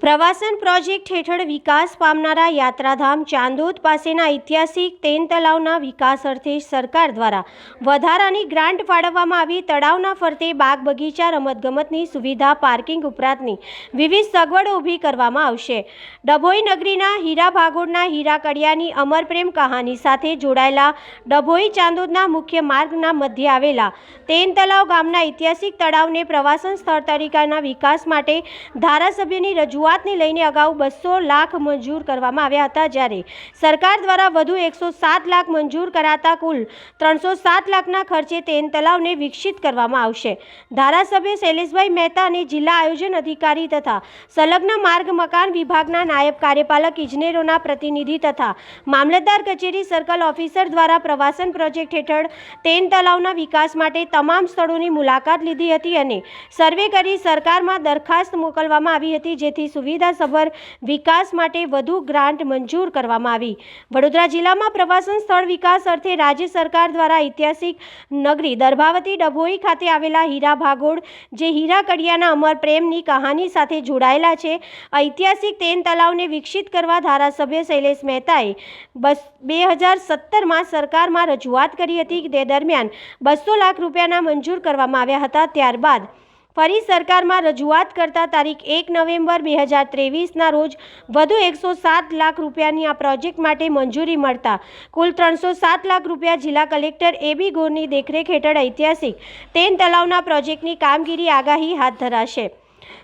પ્રવાસન પ્રોજેક્ટ હેઠળ વિકાસ પામનારા યાત્રાધામ ચાંદોદ પાસેના ઐતિહાસિક તેન તળાવના વિકાસ અર્થે સરકાર દ્વારા વધારાની ગ્રાન્ટ ફાળવવામાં આવી. તળાવના ફરતે બાગ બગીચા, રમતગમતની સુવિધા, પાર્કિંગ ઉપરાંતની વિવિધ સગવડો ઊભી કરવામાં આવશે. ડભોઈ નગરીના હીરા ભાગોળના હીરા કડિયાની અમરપ્રેમ કહાની સાથે જોડાયેલા ડભોઈ ચાંદોદના મુખ્ય માર્ગના મધ્યે આવેલા તેન તળાવ ગામના ઐતિહાસિક તળાવને પ્રવાસન સ્થળ તરીકેના વિકાસ માટે ધારાસભ્યની રજૂઆતને લઈને અગાઉ બસો લાખ મંજૂર કરવામાં આવ્યા હતા જ્યારે સરકાર દ્વારા વધુ એકસો સાત લાખ મંજૂર કરાતા કુલ ત્રણસો સાત લાખના ખર્ચે તેન તલાવને વિકસિત કરવામાં આવશે. ધારાસભ્ય શૈલેષભાઈ મહેતા અને જિલ્લા આયોજન અધિકારી તથા સંલગ્ન માર્ગ મકાન વિભાગના નાયબ કાર્યપાલક ઇજનેરોના પ્રતિનિધિ તથા મામલતદાર કચેરી સર્કલ ઓફિસર દ્વારા પ્રવાસન પ્રોજેક્ટ હેઠળ તેન તલાવના વિકાસ માટે તમામ સ્થળોની મુલાકાત લીધી હતી અને સર્વે કરી સરકારમાં દરખાસ્ત મોકલવામાં આવી હતી, જેથી સુવિધાસભર વિકાસ માટે વધુ ગ્રાન્ટ મંજૂર કરવામાં આવી. વડોદરા જિલ્લામાં પ્રવાસન સ્થળ વિકાસ અર્થે રાજ્ય સરકાર દ્વારા ઐતિહાસિક નગરી દર્ભાવતી ડભોઈ ખાતે આવેલા હીરા ભાગોળ, જે હીરા કડિયાના અમર પ્રેમની કહાની સાથે જોડાયેલા છે, ઐતિહાસિક તેન તલાવને વિકસિત કરવા ધારાસભ્ય શૈલેષ મહેતાએ બસ બે હજાર સત્તરમાં સરકારમાં રજૂઆત કરી હતી તે દરમિયાન બસો લાખ રૂપિયાના મંજૂર કરવામાં આવ્યા હતા. ત્યારબાદ ફરી સરકારમાં રજૂઆત કરતા તારીખ એક નવેમ્બર બે હજાર ત્રેવીસના રોજ વધુ એકસો સાત લાખ રૂપિયાની આ પ્રોજેક્ટ માટે મંજૂરી મળતા કુલ ત્રણસો સાત લાખ રૂપિયા જિલ્લા કલેક્ટર એ બી ગોરની દેખરેખ હેઠળ ઐતિહાસિક તેન તલાવના પ્રોજેક્ટની કામગીરી આગાહી હાથ ધરાશે.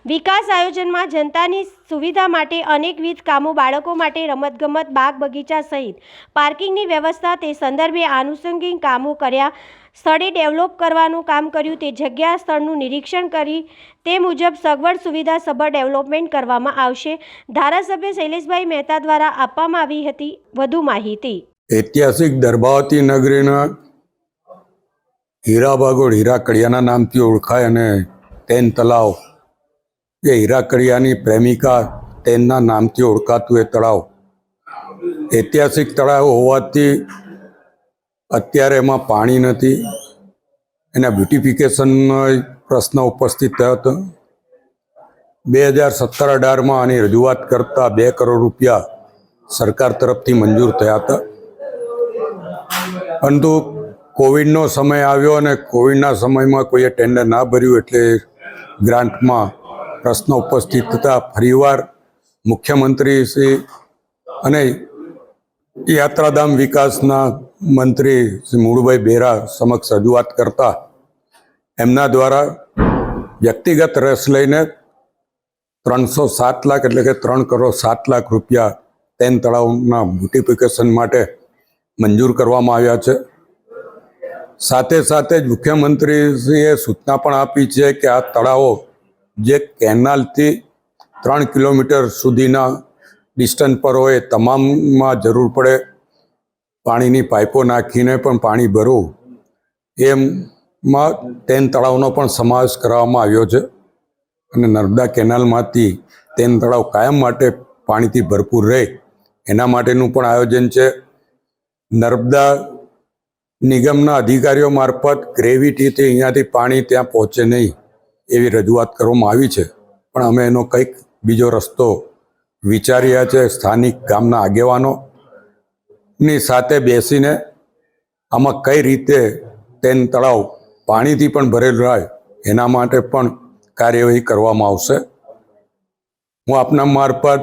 વિકાસ આયોજનમાં જનતાની સુવિધા માટે અનેકવિધ કામો બાળકો માટે રમતગમત, બાગ બગીચા સહિત પાર્કિંગની વ્યવસ્થા તે સંદર્ભે આનુષંગિક કામો કર્યા સ્થળે ડેવલપ કરવાનું કામ કર્યું, તે જગ્યા સ્થળનું નિરીક્ષણ કરી, તે મુજબ સગવડ સુવિધા સભર ડેવલપમેન્ટ કરવામાં આવશે. ધારાસભ્ય શૈલેષભાઈ મહેતા દ્વારા આપવામાં આવી હતી વધુ માહિતી. ઐતિહાસિક દર્ભાવતી નગરીના હીરા બાગોળ, હીરા કડિયાના નામથી ઓળખાય અને તેન તલાવ એ હીરા કડિયાની પ્રેમિકા તેનના નામથી ઓળખાતું એ તળાવ. ઐતિહાસિક તળાવ હોવાથી અત્યારે એમાં પાણી નથી. એના બ્યુટિફિકેશનનો પ્રશ્ન ઉપસ્થિત થયો હતો. બે હજાર સત્તર અઢારમાં આની રજૂઆત કરતા બે કરોડ રૂપિયા સરકાર તરફથી મંજૂર થયા હતા. પરંતુ કોવિડનો સમય આવ્યો અને કોવિડના સમયમાં કોઈએ ટેન્ડર ના ભર્યું એટલે ગ્રાન્ટમાં પ્રશ્ન ઉપસ્થિત થતા ફરીવાર મુખ્યમંત્રી શ્રી અને યાત્રાધામ વિકાસના મંત્રી શ્રી મુળુભાઈ બેરા સમક્ષ રજૂઆત કરતા એમના દ્વારા વ્યક્તિગત રસ લઈને ત્રણસો સાત લાખ એટલે કે ત્રણ કરોડ સાત લાખ રૂપિયા તેન તળાવના બ્યુટિફિકેશન માટે મંજૂર કરવામાં આવ્યા છે. સાથે સાથે જ મુખ્યમંત્રીશ્રીએ સૂચના પણ આપી છે કે આ તળાવો જે કેનાલથી ત્રણ કિલોમીટર સુધીના ડિસ્ટન્સ પર હોય તમામમાં જરૂર પડે. પાણીની પાઇપો નાખીને પણ પાણી ભરવું એમમાં તેન તળાવનો પણ સમાવેશ કરવામાં આવ્યો છે. અને નર્મદા કેનાલમાંથી તેન તળાવ કાયમ માટે પાણીથી ભરપૂર રહે. એના માટેનું પણ આયોજન છે. નર્મદા નિગમના અધિકારીઓ મારફત ગ્રેવિટીથી અહીંયાથી પાણી ત્યાં પહોંચે નહીં એવી રજૂઆત કરવામાં આવી છે. પણ અમે એનો કંઈક બીજો રસ્તો વિચાર્યા છે. સ્થાનિક ગામના આગેવાનોની સાથે બેસીને આમાં કઈ રીતે તેન તળાવ પાણીથી પણ ભરેલું રહે એના માટે પણ કાર્યવાહી કરવામાં આવશે. હું આપના મારફત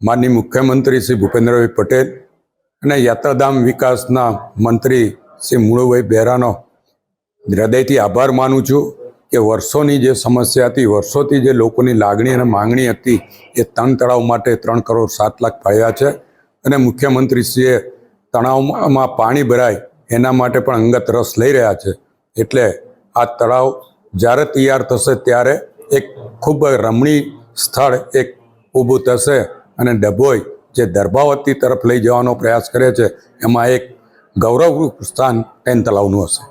માનની મુખ્યમંત્રી શ્રી ભૂપેન્દ્રભાઈ પટેલ અને યાત્રાધામ વિકાસના મંત્રી શ્રી મુળુભાઈ બહેરાનો હૃદયથી આભાર માનું છું કે વર્ષોની જે સમસ્યા હતી, વર્ષોથી જે લોકોની લાગણી અને માંગણી હતી, એ ત્રણ તળાવ માટે ત્રણ કરોડ સાત લાખ ફાળ્યા છે. અને મુખ્યમંત્રીશ્રીએ તળાવમાં પાણી ભરાય, એના માટે પણ અંગત રસ લઈ રહ્યા છે. એટલે આ તળાવ જ્યારે તૈયાર થશે ત્યારે એક ખૂબ રમણીય સ્થળ એક ઊભું થશે અને ડભોઈ જે દર્ભાવતી તરફ લઈ જવાનો પ્રયાસ કરે છે, એમાં એક ગૌરવરૂપ સ્થાન ટેન તળાવનું હશે.